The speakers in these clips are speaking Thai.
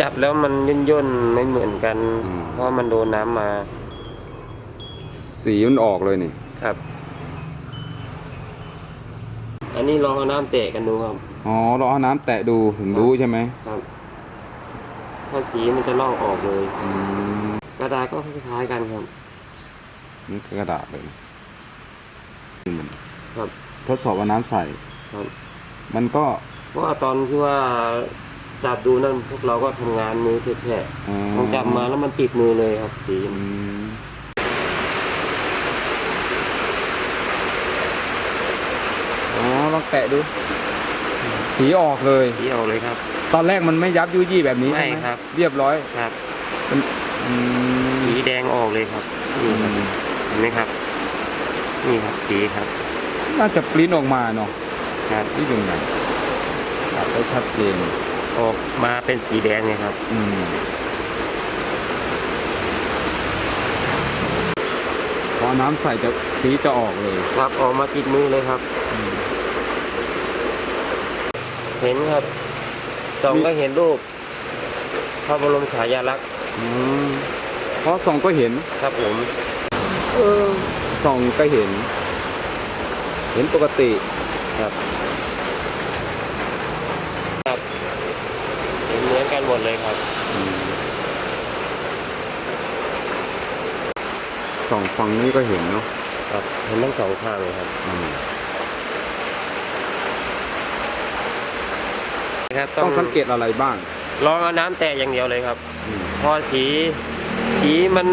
จับแล้วมันย่นย่นๆไม่เหมือนกัน อืม เพราะมันโดนน้ำมาสีมันออกเลยนี่ ครับ อันนี้ลองเอาน้ำเตะกันดูครับ อ๋อเราเอาน้ำแตะดูถึงรู้ใช่ไหมครับ ถ้าสีมันจะลอกออกเลย อืมกระดาษก็คล้ายๆกันครับ นี่คือกระดาษเลยครับ ทดสอบเอาน้ำใส่ครับ มันก็เพราะว่าตอนที่ว่า จับดูนั่นพวกเราก็ทำงานมือแฉะอ๋อๆพอจับมาแล้วมันติดมือเลยครับสีอืมอ๋อลองแตะดู สีออกเลยสีออกเลยครับ ตอนแรกมันไม่ยับยุยี่แบบนี้ไม่ใช่ไหมครับ เรียบร้อยครับ อืมสีแดงออกเลยครับนี่ครับเห็นไหมครับ นี่ครับสีครับน่าจะปริ้นออกมาเนาะครับที่ตรงไหนตัดได้ชัดเจน ออกมาเป็นสีแดงเลยครับ อืมพอน้ำใส่จะสีจะออกเลย ครับออกมาติดมือเลยครับ เห็นครับส่องก็เห็นรูปพระบรมฉายาลักษณ์อืมเพราะส่องก็เห็นครับผมเออส่องก็เห็น เห็นปกติครับครับเห็นเหมือนกันหม ดเลยครับส่องฝั่งนี้ก็เห็นเนาะครับเห็นทั้งสองข้างเลยครับอืมครับต้องสังเกตอะไรบ้าง ลองเอาน้ำแตะอย่างเดียวเลยครับอืมพอสี สีมัน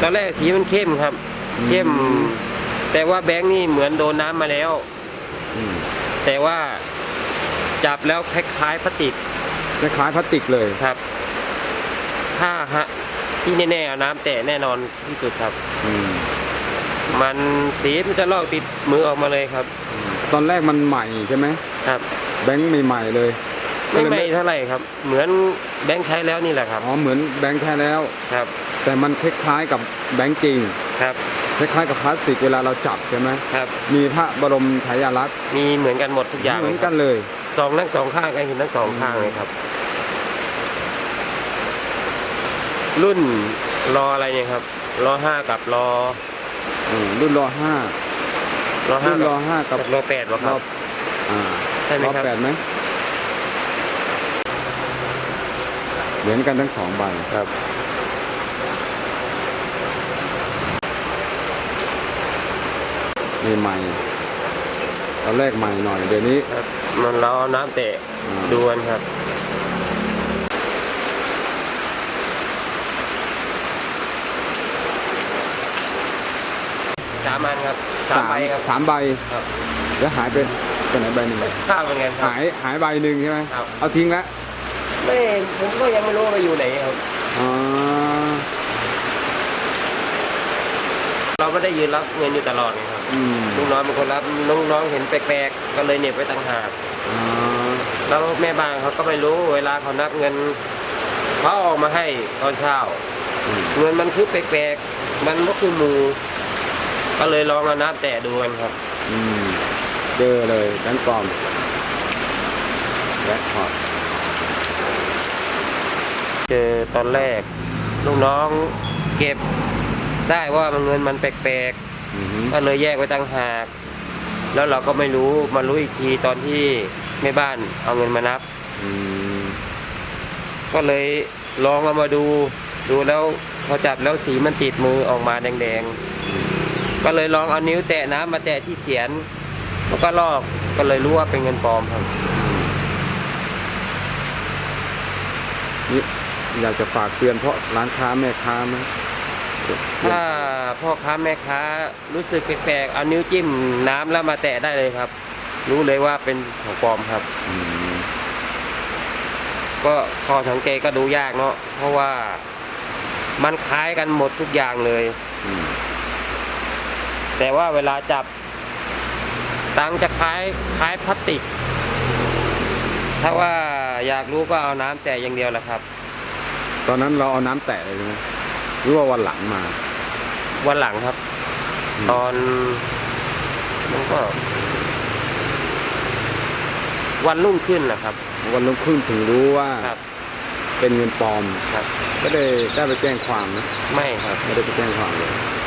ตอนแรกสีมันเข้มครับอืมเข้ม แต่ว่าแบงค์นี่เหมือนโดนน้ำมาแล้วอืมแต่ว่าจับแล้วคล้ายๆพลาสติก คล้ายๆพลาสติกเลยครับ ถ้าฮะที่แน่ๆเอาน้ำแตะแน่นอนที่สุดครับ อืมมันสีมันจะลอกติดมือออกมาเลยครับ ตอนแรกมันใหม่ใช่ไหมครับ แบงค์ใหม่ๆเลยไม่ก็เลยไม่เท่าไหร่ครับ เหมือนแบงค์ใช้แล้วนี่แหละครับ อ๋อเหมือนแบงค์แท้แล้ว ครับ แต่มันคล้ายๆกับแบงค์จริง ครับ คล้ายๆกับพลาสติกเวลาเราจับใช่ไหมครับ มีพระบรมฉายาลักษณ์มีเหมือนกันหมดทุกอย่างเหมืเลอนยคกัรับนเลย สองทั้งสองข้างกันเห็นทั้งสองข้างเลยครับ รุ่นรออะไรเนี่ยครับรอห้ากับรออืมรุ่นรอห้ารอห้ารุ่นรอห้ากักับบรอแปดวะครรัอบ อ่าใช่ไหมรอครับ แปดไหมเหมือนกันทั้งสองใบครับนี่ใหม่ตอนแรกใหม่หน่อย เดี๋ยวนี้ครับมันเราเอาน้ำเตะอ่าดูกันครับามอันครับสามใบครับ สามใบครับ แล้วหายไปไปไหนใบหนึ่งไม่ทราบเหมือนกันครับ หายหายใบหนึ่งใช่ไหมครับ เอาทิ้งแล้วไม่ผมก็ยังไม่รู้ว่าไปอยู่ไหนครับ อ๋อเราไม่ได้ยืนรับเงินอยู่ตลอดไงครับอืมลูกน้องเป็นคนรับลูกน้องเห็นแปลกๆก็เลยเหน็บไว้ต่างหากอ๋อแล้วแม่บ้านเขาก็ไม่รู้เวลาเขานับเงินเขาเอาออกมาให้ตอนเช้าอืมเงินมันคือแปลกๆมันก็คือหมู ก็เลยลองเอาน้ำแตะดูกันครับ อืมเจอเลยแบงค์ปลอมแบ็คพอร์ตเจอตอนแรก ลูกน้องเก็บได้ว่ามันเงินมันแปลกอือฮึๆก็เลยแยกไว้ต่างหาก แล้วเราก็ไม่รู้มารู้อีกทีตอนที่แม่บ้านเอาเงินมานับ อืมก็เลยลองเอามาดู ดูแล้วพอจับแล้วสีมันติดมือออกมาแดงๆ ก็เลยลองเอานิ้วแตะน้ำมาแตะที่เสียน แล้วก็ลอกก็เลยรู้ว่าเป็นเงินปลอมครับ นี่อยากจะฝากเตือนเพราะร้านค้าแม่ค้าไหมถ้าพ่อค้าแม่ค้ารู้สึกแปลกๆเอานิ้วจิ้มน้ำแล้วมาแตะได้เลยครับ รู้เลยว่าเป็นของปลอมครับ อืมก็พอสังเกตก็ดูยากเนาะเพราะว่ามันคล้ายกันหมดทุกอย่างเลย อืม แต่ว่าเวลาจับตังจะคล้ายคล้ายพลาสติก ถ้าว่าอยากรู้ก็เอาน้ำแตะอย่างเดียวแหละครับ ตอนนั้นเราเอาน้ำแตะเลยใช่ไหมหรือว่าวันหลังมา วันหลังครับอืมตอนมันก็ วันรุ่งขึ้นนะครับ วันรุ่งขึ้นถึงรู้ว่าครับเป็นเงินปลอมครับไม่ได้ได้ไปแจ้งความนะไม่ครับ ไม่ได้ไปแจ้งความเลย